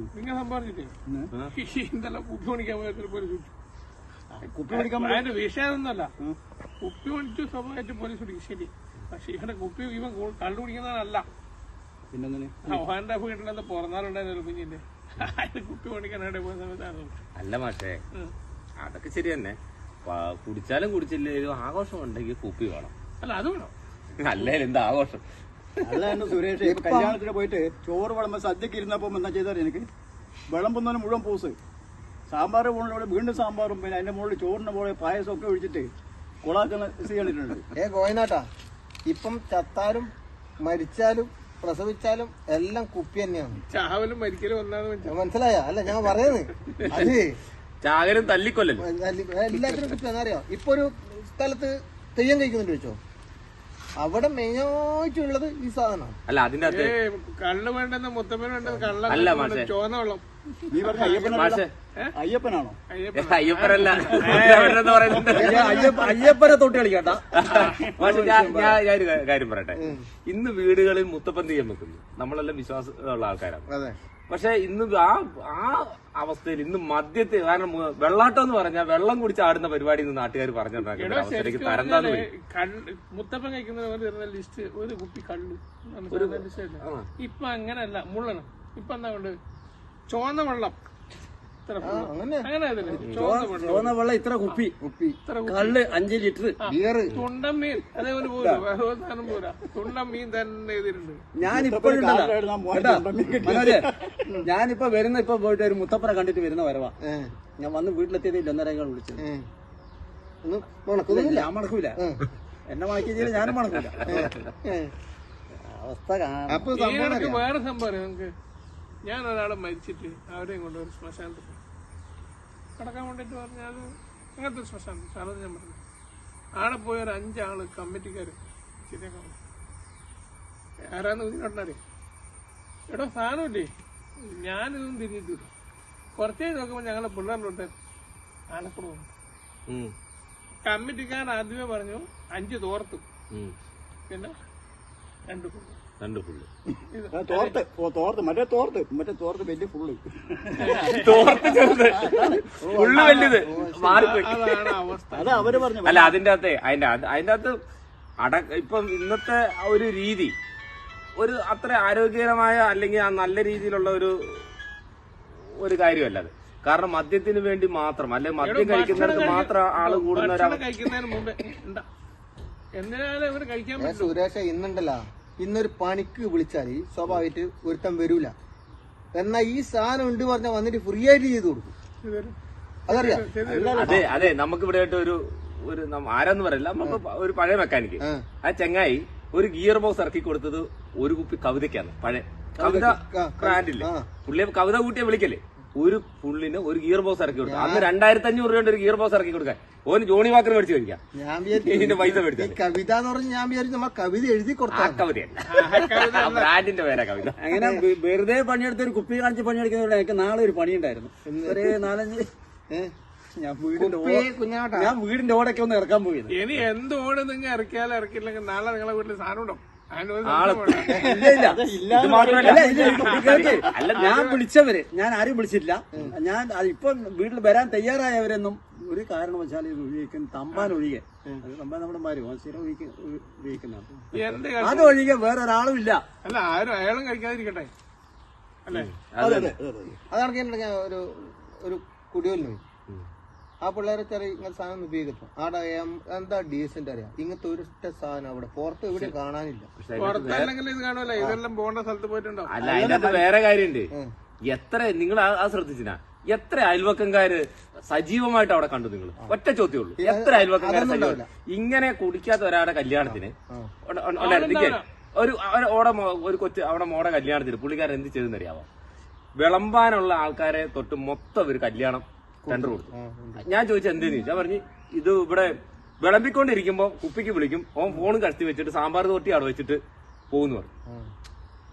നിങ്ങൾ സമ്പാദിച്ചിട്ടേ? ഇന്നലെ കുപ്പി പണിക്കാൻ പോയതിൽ പോലീസ് കുപ്പി പണിക്കാൻ അതിന്റെ വിഷയമൊന്നുമല്ല. കുപ്പി പണിച്ചു സ്വഭാവമായിട്ട് പോലീസ് പിടിക്കും. ശരി. പക്ഷെ ഇവന്റെ കുപ്പി ഇവൻ കൂ- കള്ളു കുടിക്കുന്നതല്ല പിന്നെന്തിന്? അവന്റെ വീട്ടിലെന്താ പുറന്നാളുണ്ടായിരുന്നു കുഞ്ഞിന്റെ. അതിന് കുപ്പി പണിക്കാനായിട്ട് പോയ സമയത്താണ് അല്ല മാഷേ അതൊക്കെ ശരി തന്നെ. കുടിച്ചാലും കുടിച്ചില്ലേലും ആഘോഷം ഉണ്ടെങ്കിൽ കുപ്പി വേണം. അല്ല അത് വേണം. അല്ലേ എന്താ ആഘോഷം. അല്ല എന്റെ സുരേഷ് ഇപ്പൊ കല്യാണത്തിന് പോയിട്ട് ചോറ് വിളമ്പോ സദ്യക്ക് ഇരുന്നപ്പോ എന്താ ചെയ്താൽ എനിക്ക്? വിളമ്പുന്നതിന് മുഴുവൻ പൂസ്. സാമ്പാർ മുകളിലൂടെ വീണ്ടും സാമ്പാറും പിന്നെ അതിന്റെ മുകളിൽ ചോറിന്റെ പോലെ പായസം ഒക്കെ ഒഴിച്ചിട്ട് കുളാക്കുന്ന സ്ഥിതി ഏ ഗോയനാട്ടാ ഇപ്പം ചത്താലും മരിച്ചാലും പ്രസവിച്ചാലും എല്ലാം കുപ്പി തന്നെയാണ്. ചാവലും മരിക്കലും ഒന്നാന്ന് മനസ്സിലായ? അല്ല ഞാൻ പറയുന്നത്. അത്. ചാകലും തല്ലിക്കൊല്ലല്ലോ എല്ലാത്തിനും കുപ്പി എന്നറിയോ ഇപ്പൊ ഒരു സ്ഥലത്ത് തെയ്യം കഴിക്കുന്നുണ്ട് വെച്ചോ അവിടെ മെയിനായിട്ടുള്ളത് ഈ സാധനമാണ്. അല്ല അതിന്റെ അകത്ത് ഏ കള്ള് വേണ്ടെന്ന് മുത്തമ്മന് വേണ്ടത് കള്ള അല്ല, മാഷെ. ചോന്ന വെള്ളം നീ പറഞ്ഞ അയ്യപ്പനാണോ മാഷെ. അയ്യപ്പനാണോ? അയ്യപ്പ അയ്യപ്പനല്ല. പറയുന്നത്. അയ്യപ്പനെ തൊട്ട് കളിക്കട്ടാ. പക്ഷെ ഞാൻ ഞാൻ ഞാൻ ഒരു കാര്യം പറയട്ടെ. ഇന്ന് വീടുകളിൽ മുത്തപ്പൻ തെയ്യം വെക്കുന്നു. നമ്മളെല്ലാം വിശ്വാസമുള്ള ആൾക്കാരാണ്. അതെ. പക്ഷെ ഇന്ന് ആ ആ അവസ്ഥയിൽ ഇന്ന് മദ്യത്തെ കാരണം വെള്ളാട്ടം എന്ന് പറഞ്ഞാൽ വെള്ളം കുടിച്ച് ആടുന്ന പരിപാടി ഇന്ന് നാട്ടുകാർ ശരിക്കും തരം താന്ന് മുത്തപ്പൻ കഴിക്കുന്ന ലിസ്റ്റ് ഒരു കുപ്പി കള്ള്. ഇപ്പൊ അങ്ങനെയല്ല മുള്ളണം ഇപ്പൊ എന്താ കൊണ്ട്? ചോന്ന വെള്ളം. അങ്ങനെ? വെള്ളം. ചുവന്ന വെള്ളം ഇത്ര കുപ്പി. കുപ്പി. ഇത്ര കുപ്പി. കള്ള് അഞ്ച് ലിറ്റർ. ബിയർ. തുണ്ടൻ മീൻ. അതേപോലെ പോരാ. സാധനം പോരാ. തുണ്ടൻ മീൻ തന്നെ എഴുതിയിട്ടുണ്ട് ഞാൻ ഇപ്പോഴും ഞാനിപ്പോ വരുന്ന ഇപ്പൊ പോയിട്ട് ഒരു മുത്തപ്പറ കണ്ടിട്ട് വരുന്ന വരവാ. ഞാൻ വന്ന് വീട്ടിലെത്തിയത് ഒന്നരങ്ങൾ വിളിച്ചത്. മണക്കൂല മണക്കുന്നില്ല. ഞാൻ മണക്കൂല. എന്നെ മണക്കിച്ചില്ല ഞാനും മണക്കൂല. അവസ്ഥ വേറെ സംഭവം ഞാൻ ഒരാളെ മരിച്ചിട്ട് അവരെയും കൊണ്ട് ഒരു ശ്മശാനത്തിൽ കിടക്കാൻ വേണ്ടിട്ട് പറഞ്ഞാൽ അങ്ങനത്തെ ശ്മശാനം ശാരദ ഞാൻ പറഞ്ഞു ആടെ പോയ ഒരു അഞ്ചാൾ കമ്മിറ്റിക്കാർ ശരിയാക്കാൻ. ആരാന്ന് കുഞ്ഞിനോട്ടനറിയാം എടോ സാധനമില്ലേ? ഞാനിതൊന്നും തിരിഞ്ഞിട്ടില്ല. കുറച്ചേ നോക്കുമ്പോൾ ഞങ്ങളെ പിള്ളേരുണ്ട് ആലപ്പുഴ. കമ്മിറ്റിക്കാരൻ ആദ്യമേ പറഞ്ഞു അഞ്ച് തോർത്തു. പിന്നെ രണ്ട് പുള്ളി രണ്ട് ഫുള്ള് ഇത് തോർത്ത് ഓ, തോർത്ത് മറ്റേ തോർത്ത് മറ്റേ തോർത്ത് വലിയ ഫുള്ള് തോർത്ത് ചെറുത്. ഫുള്ള് വലുത് മാറിപ്പോയി. അതാണ് അവസ്ഥ. അത് അവർ പറഞ്ഞു. അല്ല അതിന്റെ അകത്തെ അതിന്റെ അത് അതിന്റെ അകത്ത് അട ഇപ്പം ഇന്നത്തെ ഒരു രീതി ഒരു അത്ര ആരോഗ്യകരമായ അല്ലെങ്കിൽ ആ നല്ല രീതിയിലുള്ള ഒരു ഒരു കാര്യമല്ല അത്. കാരണം മദ്യത്തിന് വേണ്ടി മാത്രം അല്ലെങ്കിൽ മദ്യം കഴിക്കുന്നവർക്ക് മാത്രം ആൾ കൂടുന്ന ഒരാൾ എന്തിനാലും ഇവർ കഴിക്കാൻ സുരേഷ ഇന്നുണ്ടല്ലോ. ഇന്നൊരു പണിക്ക് വിളിച്ചാൽ സ്വാഭാവികമായിട്ട് ഒരുത്തം വരൂല. എന്നാ ഈ സാധനം ഉണ്ട് പറഞ്ഞാൽ വന്നിട്ട് ഫ്രീ ആയിട്ട് ചെയ്ത് കൊടുക്കും. അതറിയാം? അതെ അതെ നമുക്ക് ഇവിടെ ഒരു ഒരു ആരെന്ന് പറയില്ല. നമുക്ക് ഒരു പഴയ മെക്കാനിക്ക് ആ. ചെങ്ങായി ഒരു ഗിയർ ബോക്സ് ഇറക്കി കൊടുത്തത് ഒരു കുപ്പി കവിതയ്ക്കാണ് പഴയ. കവിത ബ്രാൻഡില്ലേ. പുള്ളിയെ കവിത കൂട്ടിയെ വിളിക്കല്ലേ ഒരു പുള്ളിന് ഒരു ഗിയർ ബോക്സ് ഇറക്കി കൊടുക്കാം. അന്ന് രണ്ടായിരത്തി അഞ്ഞൂറ് രൂപ ഒരു ഗിയർ ബോക്സ് ഇറക്കി കൊടുക്കാൻ. ഓന് ജോണി വാക്കർ മേടിച്ച് കഴിക്കാം. ഞാൻ ഇതിന്റെ പൈസ മേടിച്ചു കവിത എന്ന് പറഞ്ഞ് ഞാൻ വിചാരിച്ചു നമ്മ കവിത എഴുതി ആ കൊടുത്താൽ കവിതയല്ല. ആ ബ്രാൻഡിന്റെ പേരാ കവിത. അങ്ങനെ വെറുതെ പണിയെടുത്ത് ഒരു കുപ്പി കാണിച്ച് പണിയെടുക്കുന്നതോടെ എനിക്ക് നാളെ ഒരു പണിയുണ്ടായിരുന്നു. ഒരു നാലഞ്ച് ഞാൻ വീടിന്റെ ഓ- കുഞ്ഞാട്ടാ. ഞാൻ വീടിന്റെ ഓടൊക്കെ ഒന്ന് ഇറക്കാൻ പോയി ഇനി എന്തുകൊണ്ട് നിങ്ങൾ ഇറക്കിയാലും ഇറക്കിയില്ലെങ്കിൽ നാളെ നിങ്ങളെ വീട്ടിൽ സാധനം ഉണ്ടാവും അല്ല, ഞാൻ വിളിച്ചവര് ഞാൻ ആരും വിളിച്ചില്ല ഞാൻ അത് ഇപ്പം വീട്ടിൽ വരാൻ തയ്യാറായവരെന്നും ഒരു കാരണം കാരണവശാലും ഇത് ഒഴിയിക്കും തമ്പാൻ ഒഴികെ. അത് തമ്പാൻ നമ്മുടെ മാരും സ്ഥിരം ഒഴിക്കുന്നതാണ് അതൊഴികെ അത് ഒഴികെ വേറെ ഒരാളും ഇല്ല. അല്ല ആരും അയാളും കഴിക്കാതിരിക്കട്ടെ? അല്ലേ? അതെ അതെ. അതെ അതാണ് ഒരു ഒരു കുടിയോലിന് പോയി ആ പിള്ളേരെ ചെറിയ ഇങ്ങനത്തെ സാധനം ഉപയോഗിക്കുന്നു ആടെ എന്താ ഡീസന്റ് അറിയാം. ഇങ്ങനത്തെ ഒരു സാധനം അവിടെ. പുറത്ത് ഇവിടെ കാണാനില്ല. പുറത്തല്ലെങ്കിൽ ഇത് ഇതെല്ലാം പോകേണ്ട സ്ഥലത്ത് അല്ല അതിനകത്ത് വേറെ കാര്യമുണ്ട്. എത്ര നിങ്ങൾ ആ ശ്രദ്ധിച്ചിനാ? എത്ര അയൽവക്കംകാര് സജീവമായിട്ട് അവിടെ കണ്ടു നിങ്ങൾ? ഒറ്റ ചോദ്യമുള്ളൂ എത്ര അയൽവക്കംകാര് സജീവം ഇങ്ങനെ കുടിക്കാത്ത ഒരാളുടെ കല്യാണത്തിന് ഒരു- ഓടെ ഒരു കൊച്ചു അവിടെ മോടെ കല്യാണത്തിന് പുള്ളിക്കാരൻ എന്ത് ചെയ്തെന്നറിയാവോ? വിളമ്പാനുള്ള ആൾക്കാരെ തൊട്ട് മൊത്തം ഒരു കല്യാണം ടെൻഡർ കൊടുത്തു ഞാൻ ചോദിച്ചത് എന്തെന്ന് ചോദിച്ചാൽ പറഞ്ഞു ഇത് ഇവിടെ വിളമ്പിക്കൊണ്ടിരിക്കുമ്പോ കുപ്പിക്ക് വിളിക്കും ഓൻ ഫോൺ കടത്തി വെച്ചിട്ട് സാമ്പാർ തൊട്ടി അവിടെ വെച്ചിട്ട് പോകുന്നു പറഞ്ഞു.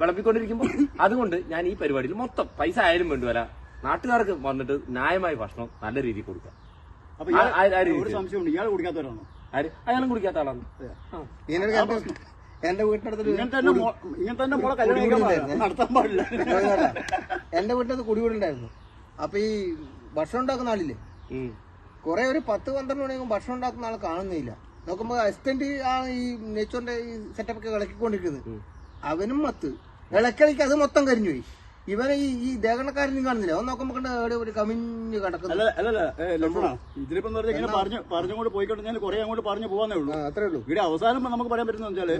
വിളമ്പിക്കൊണ്ടിരിക്കുമ്പോ അതുകൊണ്ട് ഞാൻ ഈ പരിപാടിയിൽ മൊത്തം പൈസ ആയാലും വേണ്ടുവല്ല നാട്ടുകാർക്ക് വന്നിട്ട് ന്യായമായ ഭക്ഷണം നല്ല രീതിയിൽ കൊടുക്കാം. ഇയാൾ- കുടിക്കാത്തവരാണോ? അയാളും കുടിക്കാത്ത ആളാണ് എന്റെ വീട്ടിനടുത്ത് ഇങ്ങനെ തന്നെ മോളെ കല്യാണം. നടത്താൻ പാടില്ല? എന്റെ വീട്ടിനകത്ത് കുടിവീടുണ്ടായിരുന്നു അപ്പൊ ഈ ഭക്ഷണം ഉണ്ടാക്കുന്ന ആളില്ലേ. കുറെ ഒരു പത്ത് പന്ത്രണ്ട് മണിയാകുമ്പോൾ ഭക്ഷണം ഉണ്ടാക്കുന്ന ആൾ കാണുന്നില്ല. നോക്കുമ്പോ അസിസ്റ്റന്റ് ആ ഈ നെച്ചോന്റെ ഈ സെറ്റപ്പ് ഒക്കെ ഇളക്കിക്കൊണ്ടിരിക്കുന്നത്. അവനും മത്ത്. ഇളക്കളിക്ക് അത് മൊത്തം കരിഞ്ഞു പോയി. ഇവനെ ഈ ഈ ദേഹണക്കാരനും കാണുന്നില്ല. അവൻ നോക്കുമ്പോ കണ്ട എവിടെ ഒരു കമിഞ്ഞ് കിടക്കുന്നു. കുറെ അങ്ങോട്ട് പറഞ്ഞു പോകാന്നേ ഉള്ളൂ. അത്രേ ഉള്ളൂ. ഇവിടെ അവസാനം നമുക്ക് പറയാൻ പറ്റുന്ന വെച്ചാൽ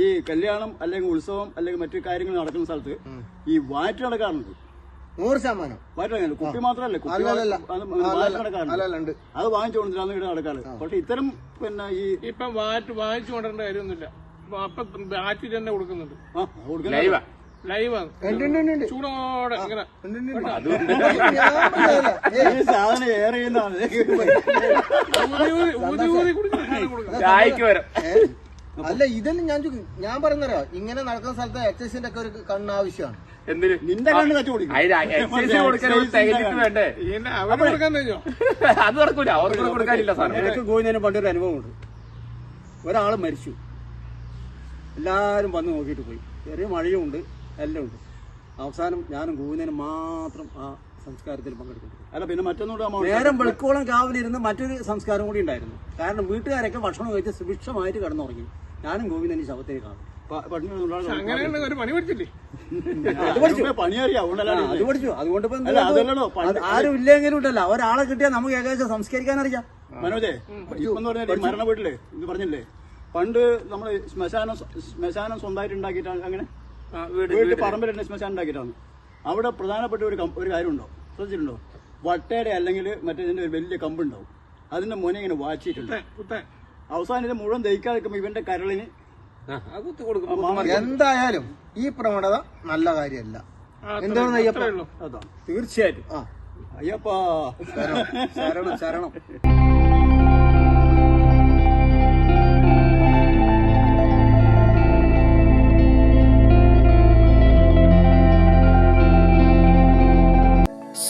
ഈ കല്യാണം അല്ലെങ്കിൽ ഉത്സവം അല്ലെങ്കിൽ മറ്റു കാര്യങ്ങൾ നടക്കുന്ന സ്ഥലത്ത് ഈ വാറ്റ് നടക്കാറുണ്ട്. നൂറ് ശതമാനം. കുപ്പി മാത്രമല്ല? കുപ്പി അല്ലല്ല അത് വാറ്റ് അല്ലല്ല ഉണ്ട് അത് വാങ്ങിച്ചു കൊണ്ടിട്ടാണ് ഇവിടെ നടക്കാറ്. പക്ഷെ ഇത്തരം പിന്നെ ഈ ഇപ്പൊ വാറ്റ് വാങ്ങിച്ചു കൊണ്ടേണ്ട കാര്യമൊന്നുമില്ല. അപ്പൊ അപ്പൊ വാറ്റ് തന്നെ കൊടുക്കുന്നുണ്ട്. ആ, കൊടുക്കുന്ന- ലൈവാ. ലൈവാണ് ഉണ്ട്, ഉണ്ട്, ഉണ്ട്, ഉണ്ട്. ചൂടോടെ ഇങ്ങനെ. ഉണ്ട്, ഉണ്ട്, ഉണ്ട്. ഞാൻ പറഞ്ഞതല്ല. ഏയ്, ഈ സാധനം ഏറെ ചെയ്യുന്നതാണ്. ഊതി ഊതി ഊതി ഊതി സാധനം കൊടുക്കാം. ചായക്ക് വരാം. ഏ? അല്ല ഇതെല്ലാം ഞാൻ ഞാൻ പറയുന്നറിയോ ഇങ്ങനെ നടക്കുന്ന സ്ഥലത്ത് എക്സൈസിന്റെ ഒക്കെ ഒരു കണ്ണ് ആവശ്യമാണ്. എന്തിന്? നിന്റെ കണ്ണ് കച്ചു കൊടുക്കും അത് നടക്കൂല. അവർക്ക് കൊടുക്കാനില്ല സാധനം എനിക്ക് ഗോവിന്ദനും പണ്ടൊരു അനുഭവമുണ്ട് ഒരാൾ മരിച്ചു. എല്ലാവരും വന്ന് നോക്കിട്ട് പോയി. ചെറിയ മഴയും ഉണ്ട്. എല്ലാം ഉണ്ട്. അവസാനം ഞാനും ഗോവിന്ദനും മാത്രം ആ സംസ്കാരത്തിൽ പങ്കെടുക്കുന്നു. അല്ല പിന്നെ മറ്റൊന്നുകൂടെ അമ്മ നേരം വെളുക്കോളം കാവിലിരുന്ന് മറ്റൊരു സംസ്കാരം കൂടി ഉണ്ടായിരുന്നു. കാരണം വീട്ടുകാരൊക്കെ ഭക്ഷണം കഴിച്ച് സുഭിക്ഷമായിട്ട് കിടന്നുറങ്ങി. ഞാനും ഗോവിന്ദൻ ഈ ശവത്തിന് കാണും. അങ്ങനെയാണ് ഒരു പണി പഠിച്ചില്ലേ? പണിയറിയാം അതുകൊണ്ടല്ല ആ, അത് പഠിച്ചു. അതുകൊണ്ട് ഇപ്പൊ എന്ത് അല്ല, ചെയ്തു? അത് ആരും ഇല്ലെങ്കിലും ഉണ്ടല്ലോ. ഒരാളെ കിട്ടിയാൽ നമുക്ക് ഏകദേശം സംസ്കരിക്കാൻ അറിയാം. മനോജേ ഇപ്പം മരണ വീട്ടിൽ ഇത് പറഞ്ഞില്ലേ? പണ്ട് നമ്മൾ ശ്മശാനം ശ്മശാനം സ്വന്തമായിട്ട് ഉണ്ടാക്കിയിട്ടാണ് അങ്ങനെ? വീട്ടിൽ പറമ്പിൽ തന്നെ ശ്മശാനം ഉണ്ടാക്കിയിട്ടാണ്. അവിടെ പ്രധാനപ്പെട്ട ഒരു കം- ഒരു കാര്യമുണ്ടോ? ശ്രദ്ധിച്ചിട്ടുണ്ടോ? വട്ടയുടെ അല്ലെങ്കിൽ മറ്റേതിന്റെ ഒരു വലിയ കമ്പുണ്ടാവും. അതിന്റെ മോനെ ഇങ്ങനെ വാച്ചിട്ടുണ്ട് അവസാനം ഇത് മുഴുവൻ ദഹിക്കാൻ നിൽക്കുമ്പോ ഇവന്റെ കരളിന് ആ, അത് കൊടുക്കും. എന്തായാലും ഈ പ്രവണത നല്ല കാര്യമല്ല. എന്താണ് അയ്യപ്പ? അതാണ്. തീർച്ചയായിട്ടും. അയ്യപ്പ. അയ്യപ്പാ ശരണം ശരണം.